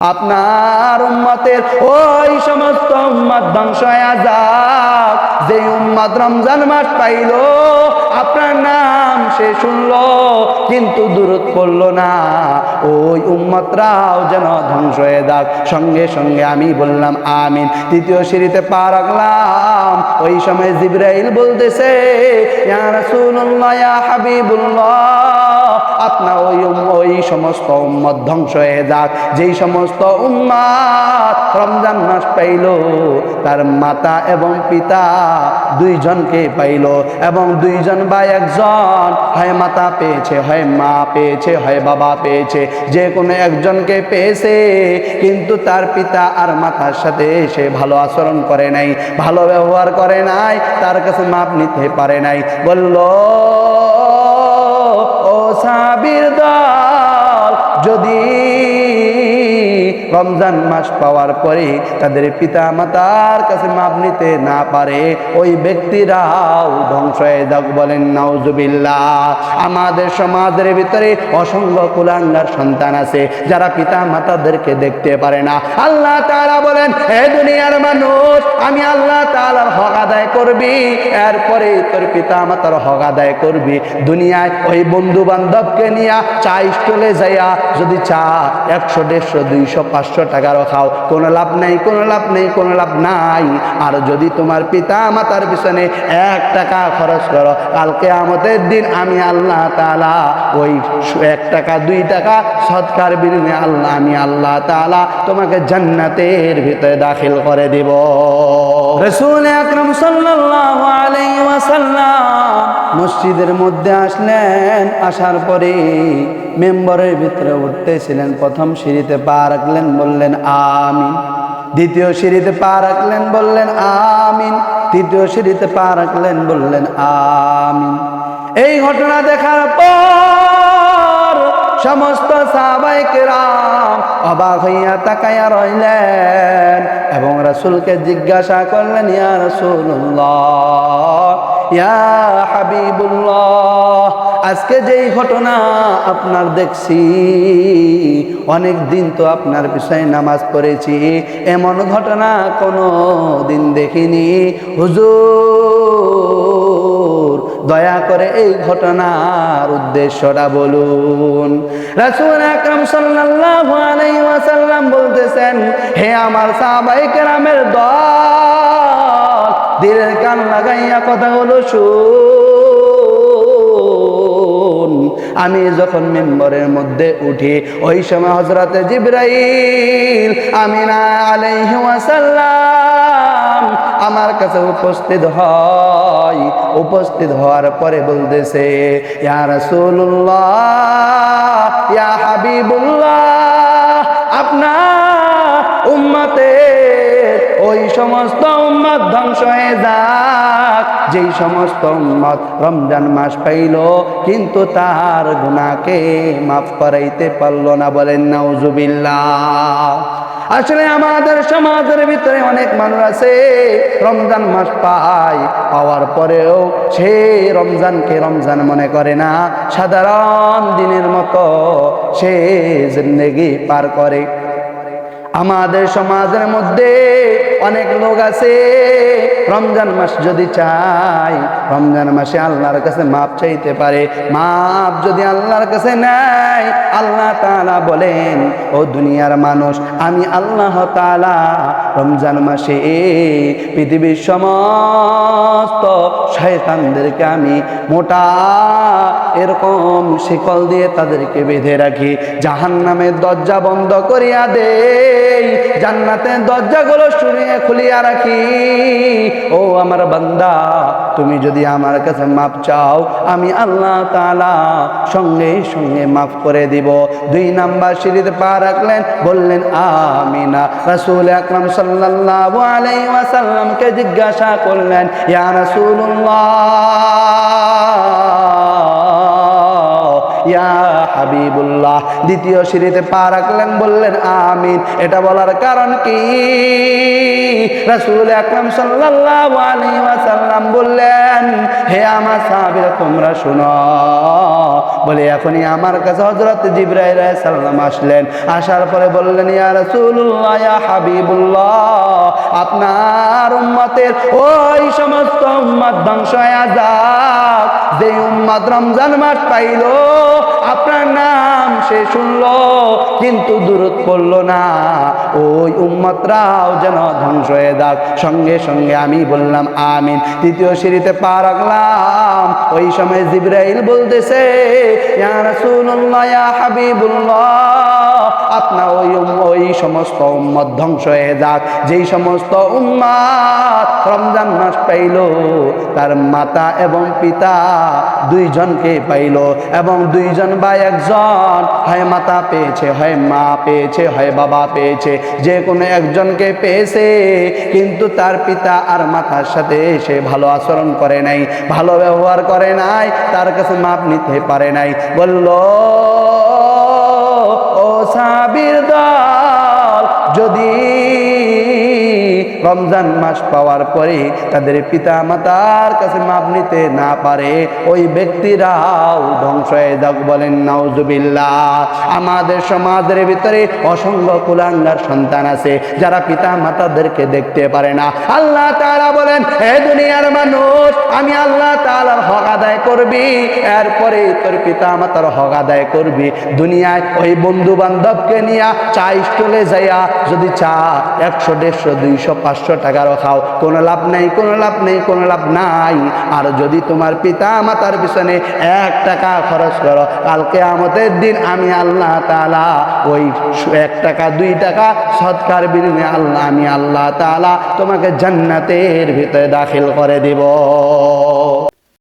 আপনার উম্মতের ওই সমস্ত উম্মত ধ্বংস হয়ে যাক। যে উম্মত রমজান মাস পাইল, আপনার নাম সে শুনলো, কিন্তু দূরত পড়ল না। ওই উম্মতরাও যেন ধ্বংস হয়ে যাক। সঙ্গে সঙ্গে আমি বললাম, আমিন। তৃতীয় সিঁড়িতে পা রাখলাম। ওই সময় জিব্রাইল বলতেছে হাবিবুল্লাহ। সমস্ত উম্মত ধ্বংস হয়ে যাক। যেই সমস্ত উম্মাদ রমজান মাস পাইল, তার মাতা এবং পিতা দুইজনকে পাইল এবং দুইজন বা একজন হয় মাতা পেয়েছে, হয় মা পেয়েছে, হয় বাবা পেয়েছে। যে কোনো একজনকে পেয়েছে, কিন্তু তার পিতা আর মাতার সাথে সে ভালো আচরণ করে নাই, ভালো ব্যবহার করে নাই, তার কাছে মাপ নিতে পারে নাই। বলল, ও সাবির দল রমজান মাস পাওয়ার পরে তাদের পিতা মাতার কাছে মাপ নিতে না পারে। ওই ব্যক্তিরাও ধ্বংস হয়ে যাক বলেন, নাউজুবিল্লাহ। আমাদের সমাজের ভিতরে অসংখ্য কুলাঙ্গার সন্তান আছে, যারা পিতা মাতাদেরকে দেখতে পারে না। আল্লাহ তাআলা বলেন হে দুনিয়ার মানুষ, আমি আল্লাহ তাআলার হক আদায় করবি, এরপরে তোর পিতা মাতার হক আদায় করবি। দুনিয়ায় ওই বন্ধু বান্ধবকে নিয়ে চা স্টলে যাইয়া যদি চা একশো, দেড়শো, দুইশো পাঁচশো টাকারও খাও। কোনো লাভ নাই, কোনো লাভ নেই, কোনো লাভ নাই। আর যদি তোমার পিতা মাতার পিছনে এক টাকা খরচ করো কালকে আমাদের দিন আমি আল্লাহ তালা ওই এক টাকা, দুই টাকা সৎকার বিনিময়ে আল্লাহ, আমি আল্লাহ তালা তোমাকে জান্নাতের ভিতরে দাখিল করে দিব। রসুল আকরম সাল্লাল্লাহু আলাইহি ওয়াসাল্লাম মসজিদের মধ্যে আসলেন, আসার পরে মেম্বরের ভিতরে উঠতেছিলেন, প্রথম সিঁড়িতে পা রাখলেন, বললেন, আমিন। দ্বিতীয় সিঁড়িতে পা রাখলেন, বললেন, আমিন। তৃতীয় সিঁড়িতে পা রাখলেন, বললেন, আমিন। এই ঘটনা দেখার পর সমস্ত সাহাবাইকে রাম অবাক হইয়া তাকাইয়া রইলেন এবং রাসূলকে জিজ্ঞাসা করলেন, ইয়া রাসূলুল্লাহ, ইয়া হাবিবুল্লাহ, আজকে যেই ঘটনা আপনার দেখছি, অনেক দিন তো আপনার বিষয়ে নামাজ পড়েছি, এমন ঘটনা কোনো দিন দেখিনি। হুজুর দয়া করে এই ঘটনার উদ্দেশ্যটা বলুন। রাসূল আকরাম সাল্লাল্লাহু আলাইহি ওয়াসাল্লাম বলতেছেন, হে আমার সাহাবায়ে কেরামের দল, দিলের কান লাগাইয়া কথাগুলো শুন। আমি যখন মেম্বরের মধ্যে উঠি, ওই সময় হজরতে জিব্রাইল আমিনা আলাইহি ওয়াসাল্লাম আমার কাছে উপস্থিত হয়। উপস্থিত হওয়ার পরে বলতেছে আপনার উম্মতে, ওই সমস্ত উম্মত ধ্বংস হয়ে যাক। যেই সমস্ত উম্মত রমজান মাস পাইল, কিন্তু তার গুণাকে মাফ করাইতে পারল না। বলেন, নাউজুবিল্লাহ। আসলে আমাদের সমাজের ভিতরে অনেক মানুষ আছে, রমজান মাস পায়, পাওয়ার পরেও সে রমজানকে রমজান মনে করে না। সাধারণ দিনের মতো সে জিন্দেগি পার করে। আমাদের সমাজের মধ্যে অনেক লোক আছে। রমজান মাস যদি চাই রমজান মাসে আল্লাহর কাছে মাপ চাইতে পারে। মাপ যদি আল্লাহর কাছে নেয়, আল্লাহ তালা বলেন, ও দুনিয়ার মানুষ, আমি আল্লাহ তালা রমজান মাসে পৃথিবীর সমস্ত শয়তানদেরকে আমি মোটা এরকম শিকল দিয়ে তাদেরকে বেঁধে রাখি। জাহান্নামের দরজা বন্ধ করিয়া দেই, জান্নাতের দরজাগুলো শুনিয়ে খুলিয়া রাখি। ও আমার বান্দা, তুমি যদি আমার কাছে মাপ চাও, আমি আল্লাহ তাআলা সঙ্গে সঙ্গে মাফ করে দিব। দুই নাম্বার সিঁড়িতে পা রাখলেন, বললেন, আমিনা। রাসূল আকরাম সাল্লাল্লাহু আলাইহি ওয়াসাল্লামকে জিজ্ঞাসা করলেন, ইয়া রাসূলুল্লাহ। হাবিবুল্লাহ। দ্বিতীয় সিঁড়িতে পা রাখলেন, বললেন, আমিন। এটা বলার কারণ কি? রাসূল আকরাম ওয়াসাল্লাম বললেন, হে আমার সাহাবীরা, তোমরা শুনো। বলে, এখনই আমার কাছে হযরত জিবরাইল সালাম আসলেন। আসার পরে বললেন, ইয়া রাসূলুল্লাহ, ইয়া হাবিবুল্লাহ, আপনার উম্মতের ওই সমস্ত উম্মত ধ্বংস হয়ে যাক। যে উম্মত রমজান মাস পাইলো, আপনার নাম সে শুনল, কিন্তু দূরত পড়ল না। ওই উম্মতরাও যেন ধ্বংস হয়ে যাক। সঙ্গে সঙ্গে আমি বললাম, আমিন। তৃতীয় সিঁড়িতে পা রাখলাম। ওই সময় জিব্রাইল বলতেছে, ইয়া রাসূলুল্লাহ, ইয়া হাবিবুল্লাহ। আপনার ওই ওই সমস্ত উম্মত ধ্বংস হয়ে যাক। যেই সমস্ত উম্মাদ রমজান মাস পাইল, তার মাতা এবং পিতা দুইজনকে পাইল এবং দুইজন বা একজন, হয় মাতা পেয়েছে, হয় মা পেয়েছে, হয় বাবা পেয়েছে, যে কোনো একজনকে পেয়েছে, কিন্তু তার পিতা আর মাতার সাথে সে ভালো আচরণ করে নাই, ভালো ব্যবহার করে নাই, তার কাছে মাপ নিতে পারে নাই। বলল সাবির রমজান মাস পাওয়ার পরে তাদের পিতা মাতার কাছে মাপ নিতে না পারে। ওই ব্যক্তিরাও ধ্বংস হয়ে যাক বলেন, নাউজুবিল্লাহ। আমাদের সমাজের ভিতরে অসংখ্য কুলাঙ্গার সন্তান আছে, যারা পিতা মাতাদেরকে দেখতে পারে না। আল্লাহ তাআলা বলেন, হে দুনিয়ার মানুষ, আমি আল্লাহ তাআলার হক আদায় করবি, এরপরে তোর পিতা মাতার হক আদায় করবি। দুনিয়ায় ওই বন্ধু বান্ধবকে নিয়ে চা স্টলে যাইয়া যদি চা একশো, দেড়শো, দুইশো পাঁচশো টাকারও খাও। কোনো লাভ নেই, কোনো লাভ নেই, কোনো লাভ নাই। আর যদি তোমার পিতা মাতার পিছনে এক টাকা খরচ করো কালকে আমাদের দিন আমি আল্লাহ তালা ওই এক টাকা, দুই টাকা সৎকার বিনিময়ে আল্লাহ, আমি আল্লাহ তালা তোমাকে জান্নাতের ভিতরে দাখিল করে দিব।